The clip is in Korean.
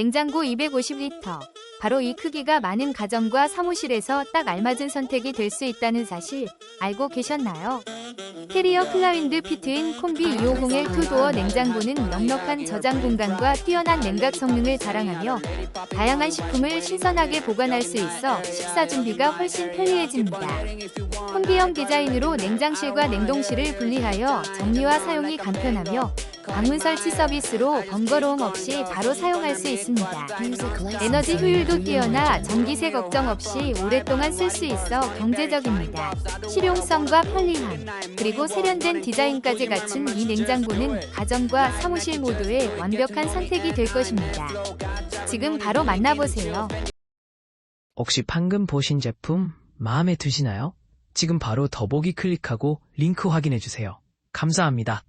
냉장고 250리터. 바로 이 크기가 많은 가정과 사무실에서 딱 알맞은 선택이 될 수 있다는 사실 알고 계셨나요? 캐리어 클라윈드 피트인 콤비 250L 투도어 냉장고는 넉넉한 저장 공간과 뛰어난 냉각 성능을 자랑하며 다양한 식품을 신선하게 보관할 수 있어 식사 준비가 훨씬 편리해집니다. 콤비형 디자인으로 냉장실과 냉동실을 분리하여 정리와 사용이 간편하며 방문 설치 서비스로 번거로움 없이 바로 사용할 수 있습니다. 에너지 효율도 뛰어나 전기세 걱정 없이 오랫동안 쓸 수 있어 경제적입니다. 실용성과 편리함, 그리고 세련된 디자인까지 갖춘 이 냉장고는 가정과 사무실 모두의 완벽한 선택이 될 것입니다. 지금 바로 만나보세요. 혹시 방금 보신 제품 마음에 드시나요? 지금 바로 더보기 클릭하고 링크 확인해 주세요. 감사합니다.